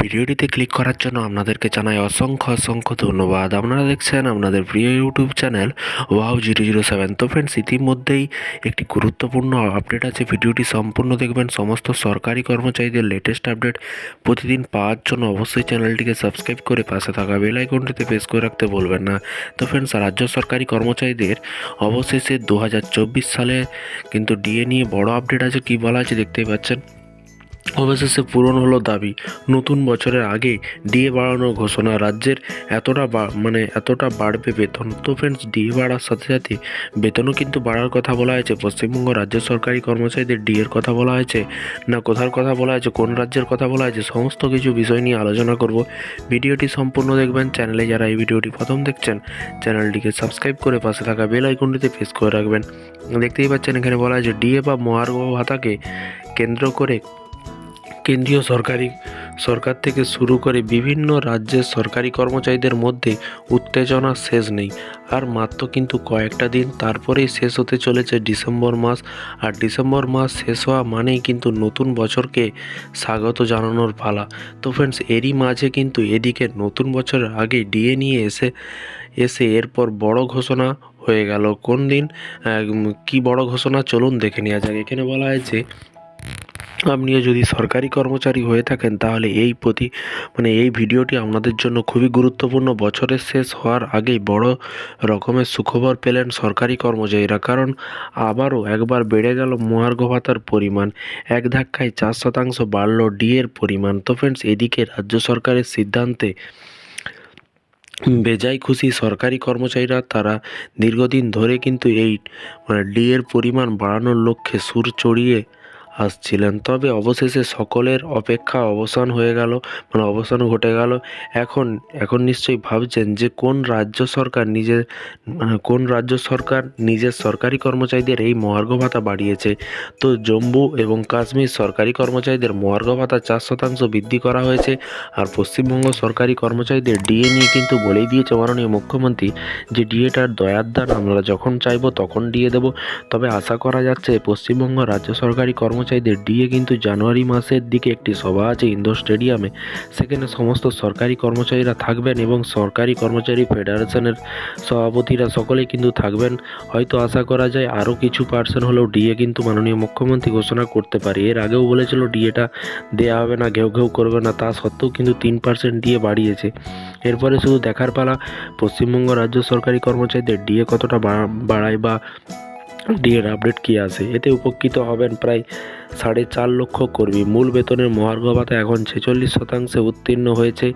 ভিডিওটিতে ক্লিক করার জন্য আপনাদেরকে জানাই অসংখ্য অসংখ্য ধন্যবাদ। আপনারা দেখছেন আপনাদের প্রিয় YouTube channel wow zero zero seven. তো ফ্রেন্ডস ইতিমধ্যেই একটি গুরুত্বপূর্ণ আপডেট আছে। ভিডিওটি সম্পূর্ণ দেখবেন। সমস্ত সরকারি কর্মচারীদের লেটেস্ট আপডেট প্রতিদিন পাওয়ার জন্য অবশ্যই চ্যানেলটিকে সাবস্ক্রাইব করে পাশে থাকা বেল আইকনটিতে প্রেস করে রাখতে বলবেন না। তো ফ্রেন্ডস রাজ্য সরকারি কর্মচারীদের অবশেষে দু হাজার চব্বিশ সালে কিন্তু ডিএ নিয়ে বড় আপডেট আছে। কী বলা আছে দেখতেই পাচ্ছেন? অবশেষে পূরণ হলো দাবি। নতুন বছরের আগে ডিএ বাড়ানোর ঘোষণা রাজ্যের এতটা মানে এতটা বাড়বে বেতন। তো ফ্রেন্ডস ডিএ বাড়ার সাথে সাথে বেতনও কিন্তু বাড়ার কথা বলা হয়েছে। পশ্চিমবঙ্গ রাজ্য সরকারি কর্মচারীদের ডিএর কথা বলা হয়েছে, না কোথার কথা বলা হয়েছে, কোন রাজ্যের কথা বলা হয়েছে, সমস্ত কিছু বিষয় নিয়ে আলোচনা করব। ভিডিওটি সম্পূর্ণ দেখবেন। চ্যানেলে যারা এই ভিডিওটি প্রথম দেখছেন, চ্যানেলটিকে সাবস্ক্রাইব করে পাশে থাকা বেল আইকনটিতে প্রেস করে রাখবেন। দেখতেই পাচ্ছেন, এখানে বলা হয়েছে, ডিএ বা মহার্ঘ ভাতাকে কেন্দ্র করে কেন্দ্রীয় সরকারি সরকার থেকে শুরু করে বিভিন্ন রাজ্যের সরকারি কর্মচারীদের মধ্যে উত্তেজনা শেষ নেই। আর মাত্র কিন্তু কয়েকটা দিন তারপরেই শেষ হতে চলেছে ডিসেম্বর মাস। আর ডিসেম্বর মাস শেষ হওয়া মানেই কিন্তু নতুন বছরকে স্বাগত জানানোর পালা। তো ফ্রেন্ডস এরই মাঝে কিন্তু এদিকে নতুন বছরের আগে ডিএ নিয়ে এসে এসে এরপর বড় ঘোষণা হয়ে গেল। কোন দিন কি বড় ঘোষণা? চলুন দেখে নেওয়া যাক। এখানে বলা হয়েছে আপনিও যদি সরকারি কর্মচারী হয়ে থাকেন, তাহলে এই প্রতি মানে এই ভিডিওটি আপনাদের জন্য খুবই গুরুত্বপূর্ণ। বছরের শেষ হওয়ার আগেই বড় রকমের সুখবর পেলেন সরকারি কর্মচারীরা। কারণ আবারও একবার বেড়ে গেল মহার্ঘ ভাতার পরিমাণ। এক ধাক্কায় চার শতাংশ বাড়ল ডিএর পরিমাণ। তো ফ্রেন্ডস এদিকে রাজ্য সরকারের সিদ্ধান্তে বেজায় খুশি সরকারি কর্মচারীরা। তারা দীর্ঘদিন ধরে কিন্তু এই মানে ডিএর পরিমাণ বাড়ানোর লক্ষ্যে সুর চড়িয়ে আসছিলেন তবে অবশেষে সকলের অপেক্ষা অবসান হয়ে গেল মানে অবসান ঘটে গেল। এখন এখন নিশ্চয়ই ভাবছেন যে কোন রাজ্য সরকার নিজের মানে কোন রাজ্য সরকার নিজের সরকারি কর্মচারীদের এই মহার্ঘ ভাতা বাড়িয়েছে? তো জম্মু এবং কাশ্মীর সরকারি কর্মচারীদের মহার্ঘ ভাতা চার শতাংশ বৃদ্ধি করা হয়েছে আর পশ্চিমবঙ্গ সরকারি কর্মচারীদের ডিএ নিয়ে কিন্তু বলেই দিয়েছে মাননীয় মুখ্যমন্ত্রী যে ডিএটার দয়ার দান আমরা যখন চাইব তখন ডিএ দেবো। তবে আশা করা যাচ্ছে পশ্চিমবঙ্গ রাজ্য সরকারি কর্মচারীদের ডিএ কিন্তু জানুয়ারি মাসের দিকে একটি সভা আছে ইন্দোর স্টেডিয়ামে। সেখানে সমস্ত সরকারি কর্মচারীরা থাকবেন এবং সরকারি কর্মচারী ফেডারেশনের সভাপতিরা সকলেই কিন্তু থাকবেন। হয়তো আশা করা যায় আরও কিছু পার্সেন্ট হলেও ডিএ কিন্তু মাননীয় মুখ্যমন্ত্রী ঘোষণা করতে পারে। এর আগেও বলেছিল ডিএটা দেওয়া হবে না, ঘেউ ঘেউ করবে না, তা সত্ত্বেও কিন্তু তিন পার্সেন্ট ডিএ বাড়িয়েছে। এরপরে শুধু দেখার পালা, পশ্চিমবঙ্গ রাজ্য সরকারি কর্মচারীদের ডিএ কতটা বাড়া- বাড়ায় বা ডিএর আপডেট কী আছে? এতে উপকৃত হবেন প্রায় সাড়ে চার লক্ষ কর্মী। মূল বেতনের মহার্ঘ ভাতা এখন ছেচল্লিশ শতাংশে উত্তীর্ণ হয়েছে।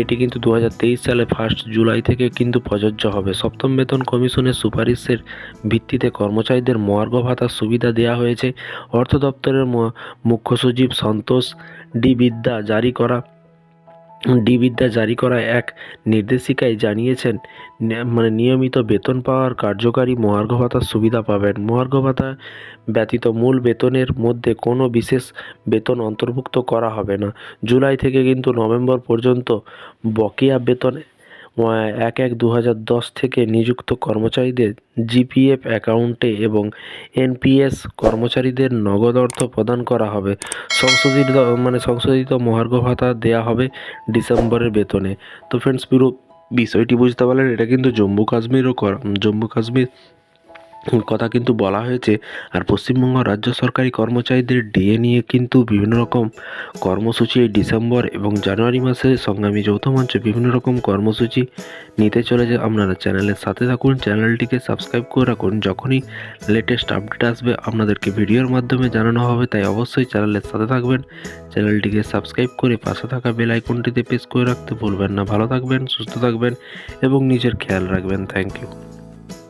এটি কিন্তু দু হাজার তেইশ সালে ফার্স্ট জুলাই থেকে কিন্তু প্রযোজ্য হবে। সপ্তম বেতন কমিশনের সুপারিশের ভিত্তিতে কর্মচারীদের মহার্ঘ ভাতার সুবিধা দেওয়া হয়েছে। অর্থ দপ্তরের মুখ্য সচিব সন্তোষ ডি বিদ্যা জারি করা ডি বিদ্যা জারি করা এক নির্দেশিকায় জানিয়েছেন মানে নিয়মিত বেতন পাওয়ার কার্যকারী মহার্ঘ ভাতার সুবিধা পাবেন। মহার্ঘ ভাতা ব্যতীত মূল বেতনের মধ্যে কোনো বিশেষ বেতন অন্তর্ভুক্ত করা হবে না। জুলাই থেকে কিন্তু নভেম্বর পর্যন্ত বকেয়া বেতন এক এক দু থেকে নিযুক্ত কর্মচারীদের জিপিএফ অ্যাকাউন্টে এবং এনপিএস কর্মচারীদের নগদ অর্থ প্রদান করা হবে। সংশোধিত মানে সংশোধিত মহার্ঘ ভাতা দেওয়া হবে ডিসেম্বরের বেতনে। তো ফ্রেন্ডস পুরো বিষয়টি বুঝতে পারলেন, এটা কিন্তু জম্মু কাশ্মীরও জম্মু কাশ্মীর কথা কিন্তু বলা হয়েছে, আর পশ্চিমবঙ্গ রাজ্য সরকারি কর্মচারীদের ডিএ নিয়ে কিন্তু বিভিন্ন রকম কর্মসূচি এই ডিসেম্বর এবং জানুয়ারি মাসে সংগ্রামী যৌথ মঞ্চে বিভিন্ন রকম কর্মসূচি নিতে চলেছে। আপনারা চ্যানেলের সাথে থাকুন, চ্যানেলটিকে সাবস্ক্রাইব করে রাখুন। যখনই লেটেস্ট আপডেট আসবে, আপনাদেরকে ভিডিওর মাধ্যমে জানানো হবে, তাই অবশ্যই চ্যানেলের সাথে থাকবেন। চ্যানেলটিকে সাবস্ক্রাইব করে পাশে থাকা বেল আইকনটিতে প্রেস করে রাখতে ভুলবেন না। ভালো থাকবেন, সুস্থ থাকবেন এবং নিজের খেয়াল রাখবেন। Thank you